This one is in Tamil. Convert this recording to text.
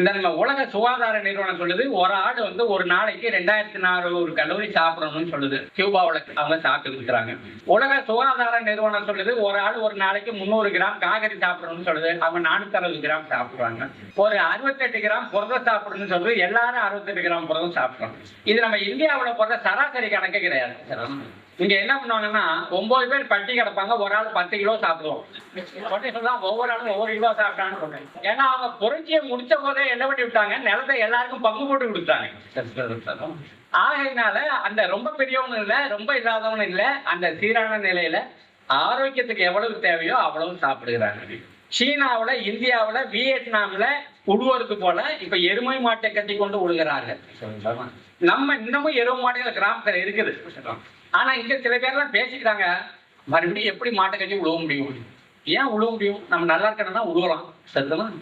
இந்த நம்ம உலக சுகாதார நிறுவனம் சொல்லுது ஒரு ஆடு வந்து ஒரு நாளைக்கு ரெண்டாயிரத்தி நானூறு கல்லூரி சாப்பிடணும்னு சொல்லுது. கியூபாவில் அவங்க சாப்பிட்டு இருக்கிறாங்க உலக சுகாதார நிறுவனம் சொல்லுது ஒரு ஆடு ஒரு நாளைக்கு முந்நூறு கிராம் காய்கறி சாப்பிடணும்னு சொல்லுது. அவங்க நானூத்தி அறுபது கிராம் சாப்பிடுறாங்க. ஒரு அறுபத்தெட்டு கிராம் புரதம் சாப்பிடணும்னு சொல்லுது. எல்லாரும் அறுபத்தெட்டு கிராம் புரதம் சாப்பிடுறோம் இது நம்ம இந்தியாவில் போடுற சராசரி கணக்கே கிடையாது. இங்க என்ன பண்ணுவாங்கன்னா ஒன்பது பேர் பட்டி கிடப்பாங்க ஒரு ஆள் பத்து கிலோ சாப்பிடுவோம். உடனே சொல்லலாம் ஒவ்வொரு ஆளும் ஒவ்வொரு கிலோ சாப்பிட்டான்னு சொல்றேன் ஏன்னா அவங்க புரட்சியை முடிச்ச போதே என்ன பண்ணி விட்டாங்க? நிலத்தை எல்லாருக்கும் பங்கு போட்டு கொடுத்தாங்க. ஆகையினால அந்த ரொம்ப பெரியவனும் இல்ல ரொம்ப இல்லாதவனும் இல்ல அந்த சீரான நிலையில ஆரோக்கியத்துக்கு எவ்வளவு தேவையோ அவ்வளவு சாப்பிடுகிறாங்க சீனாவுல இந்தியாவுல வியட்நாமில் உழுவருக்கு போல இப்ப எருமை மாட்டை கட்டி கொண்டு உழுகிறார்கள். நம்ம இன்னமும் எருமை மாடுகள் கிராமத்துல இருக்குது. ஆனா இங்க சில பேர்லாம் பேசிக்கிறாங்க மறுபடியும் எப்படி மாட்டை கட்டி உழுவ முடியும்? ஏன் உழுவ முடியும்? நம்ம நல்லா இருக்கணும்னா உழுவலாம். சரிதான்?